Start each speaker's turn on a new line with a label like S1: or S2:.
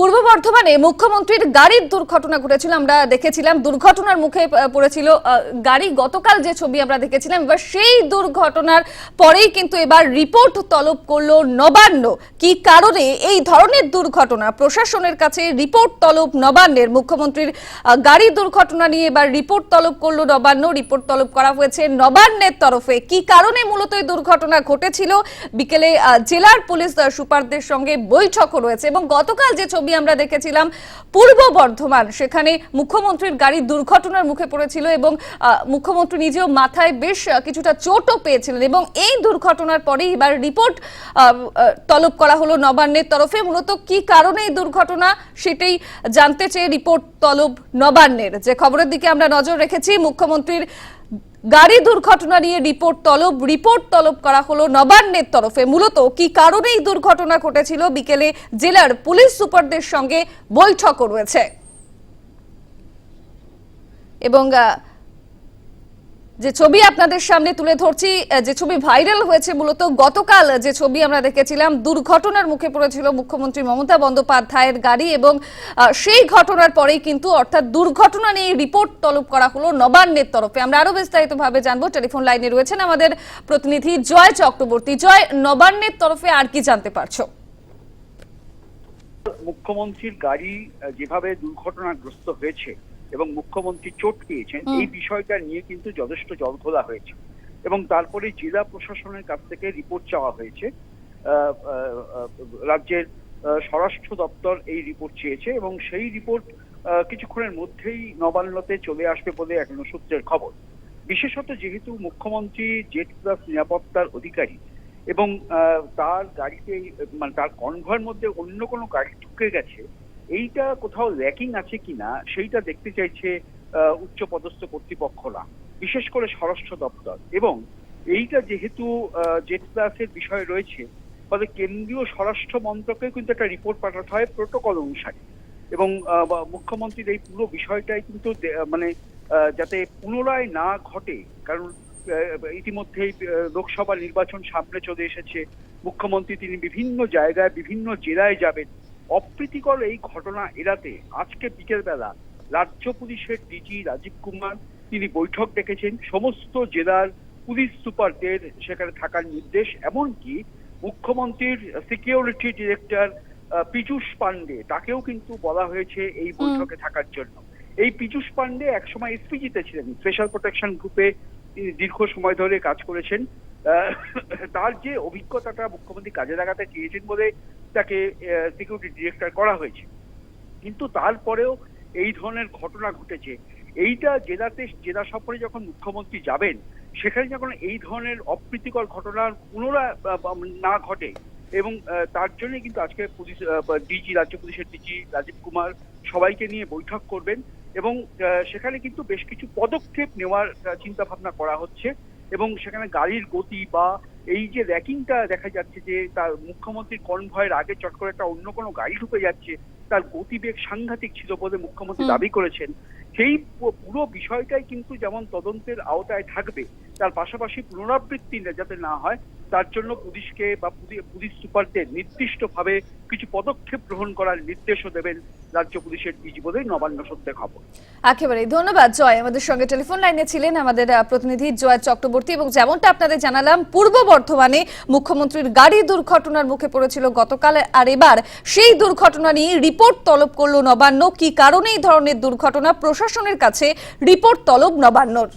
S1: পূর্ব বর্ধমানে মুখ্যমন্ত্রীর গাড়ির দুর্ঘটনা ঘটেছিল, আমরা দেখেছিলাম। দুর্ঘটনার মুখে পড়েছিল গাড়ি। গতকাল যে ছবি আমরা দেখেছিলাম, এবার সেই দুর্ঘটনার পরেই কিন্তু এবার রিপোর্ট তলব করল নবান্ন। কি কারণে এই ধরনের দুর্ঘটনা? প্রশাসনের কাছে রিপোর্ট তলব নবান্নের। মুখ্যমন্ত্রীর গাড়ি দুর্ঘটনা নিয়ে এবার রিপোর্ট তলব করল নবান্ন। রিপোর্ট তলব করা হয়েছে নবান্নের তরফে। কি কারণে মূলত এই দুর্ঘটনা ঘটেছিল? বিকেলে জেলার পুলিশ সুপারদের সঙ্গে বৈঠকও রয়েছে এবং গতকাল যে ছবি আমরা দেখেছিলাম পূর্ব বর্ধমান, সেখানে মুখ্যমন্ত্রীর গাড়ি দুর্ঘটনার মুখে পড়েছিল এবং মুখ্যমন্ত্রী নিজেও মাথায় বেশ কিছুটা চোটও পেয়েছিলেন এবং এই দুর্ঘটনার পরে এবার রিপোর্ট তলব করা হলো নবান্নের তরফে। মূলত কি কারণে এই দুর্ঘটনা সেটাই জানতে চেয়ে রিপোর্ট তলব নবান্নের। যে খবরের দিকে আমরা নজর রেখেছি, মুখ্যমন্ত্রীর গাড়ি দুর্ঘটনা নিয়ে রিপোর্ট তলব। রিপোর্ট তলব করা হলো নবান্নের তরফে। মূলত কি কারণে এই দুর্ঘটনা ঘটেছিল? বিকেলে জেলার পুলিশ সুপারদের সঙ্গে বৈঠক রয়েছে। এবং যে ছবি আপনাদের সামনে তুলে ধরছি যে ছবি ভাইরাল হয়েছে মূলত, গতকাল যে ছবি আমরা দেখেছিলাম, দুর্ঘটনার মুখে পড়েছিল মুখ্যমন্ত্রী মমতা বন্দ্যোপাধ্যায়ের গাড়ি এবং সেই ঘটনার পরেই কিন্তু, অর্থাৎ দুর্ঘটনা নিয়ে রিপোর্ট তলব করা হলো নবান্নের তরফে। আমরা আরও বিস্তারিতভাবে জানব, টেলিফোন লাইনে রয়েছেন আমাদের প্রতিনিধি জয় চক্রবর্তী। জয়, নবান্নের তরফে আর কি জানতে পারছ?
S2: মুখ্যমন্ত্রীর গাড়ি যেভাবে দুর্ঘটনাগ্রস্ত হয়েছে এবং মুখ্যমন্ত্রী চোট পেয়েছেন এই বিষয়টা নিয়ে কিন্তু যথেষ্ট জল খোলা হয়েছে। এবং তারপরে জেলা প্রশাসনের কাছ থেকে রিপোর্ট চাওয়া হয়েছে। রাজ্যের স্বরাষ্ট্র দপ্তর এই রিপোর্ট চেয়েছে এবং সেই রিপোর্ট কিছুক্ষণের মধ্যেই নবান্নতে চলে আসবে বলে এখনও সূত্রের খবর। বিশেষত যেহেতু মুখ্যমন্ত্রী জেট প্লাস নিরাপত্তার অধিকারী এবং আহ, তার গাড়িতে মানে তার কনভয়ের মধ্যে অন্য কোনো গাড়ি ঢুকে গেছে এইটা কোথাও র্যাকিং আছে কিনা সেইটা দেখতে চাইছে আহ, উচ্চপদস্থ কর্তৃপক্ষরা বিশেষ করে স্বরাষ্ট্র দপ্তর। এবং এইটা যেহেতু জেট প্লাসের বিষয় রয়েছে ফলে কেন্দ্রীয় স্বরাষ্ট্র মন্ত্রকে কিন্তু একটা রিপোর্ট পাঠাতে হয় প্রোটোকল অনুসারে। এবং মুখ্যমন্ত্রীর এই পুরো বিষয়টাই কিন্তু মানে যাতে পুনরায় না ঘটে কারণ ইতিমধ্যেই লোকসভা নির্বাচন সামনে চলে এসেছে। মুখ্যমন্ত্রী তিনি বিভিন্ন জায়গায় বিভিন্ন জেলায় যাবেন। অপ্রীতিকর এই ঘটনা এড়াতে আজকে বিকেলবেলা রাজ্য পুলিশের ডিজি রাজীব কুমার তিনি বৈঠক ডেকেছেন। সমস্ত জেলার পুলিশ সুপারদের সেখানে থাকার নির্দেশ এমনকি মুখ্যমন্ত্রীর সিকিউরিটি ডিরেক্টর পীযূষ পান্ডে তাকেও কিন্তু বলা হয়েছে এই বৈঠকে থাকার জন্য। এই পীযূষ পান্ডে একসময় এসপিজিতে ছিলেন স্পেশাল প্রোটেকশন গ্রুপে তিনি দীর্ঘ সময় ধরে কাজ করেছেন। আহ, তার যে অভিজ্ঞতাটা মুখ্যমন্ত্রী কাজে লাগাতে চেয়েছেন বলে তাকে সিকিউরিটি ডিরেক্টর করা হয়েছে। কিন্তু তারপরেও এই ধরনের ঘটনা ঘটেছে। এইটা জেলাতে, জেলা সফরে যখন মুখ্যমন্ত্রী যাবেন, সেখানে যখন এই ধরনের অপ্রীতিকর ঘটনার পুনরায় না ঘটে, এবং তার জন্য কিন্তু আজকে পুলিশ ডিজি, রাজ্য পুলিশের ডিজি রাজীব কুমার সবাইকে নিয়ে বৈঠক করবেন এবং সেখানে কিন্তু বেশ কিছু পদক্ষেপ নেওয়ার চিন্তা ভাবনা করা হচ্ছে এবং সেখানে গাড়ির গতি বা এই যে র্যাকিংটা দেখা যাচ্ছে যে তার মুখ্যমন্ত্রীর কনভয়ের আগে চট করে একটা অন্য কোনো গাড়ি ঢুকে যাচ্ছে তার গতিবেগ সাংঘাতিক ছিল বলে মুখ্যমন্ত্রী দাবি করেছেন। সেই পুরো বিষয়টাই কিন্তু যেমন তদন্তের আওতায় থাকবে তার পাশাপাশি পুনরাবৃত্তি যাতে না হয় তার জন্য পুলিশকে বা পুলি- পুলিশ সুপারদের নির্দিষ্টভাবে কিছু পদক্ষেপ গ্রহণ করার নির্দেশও দেবেন রাজ্য পুলিশের ডিজি বলেই নবান্ন সত্যে খবর।
S1: একেবারে ধন্যবাদ, জয়। আমাদের সঙ্গে টেলিফোন লাইনে ছিলেন আমাদের প্রতিনিধি জয় চক্রবর্তী এবং যেমনটা আপনাদের জানালাম, পূর্ব বর্ধমানে মুখ্যমন্ত্রীর গাড়ি দুর্ঘটনার মুখে পড়েছিল গতকাল আর এবার সেই দুর্ঘটনা নিয়ে রিপোর্ট তলব করল নবান্ন। কি কারণে এই ধরনের দুর্ঘটনা? প্রশাসনের কাছে রিপোর্ট তলব নবান্নর।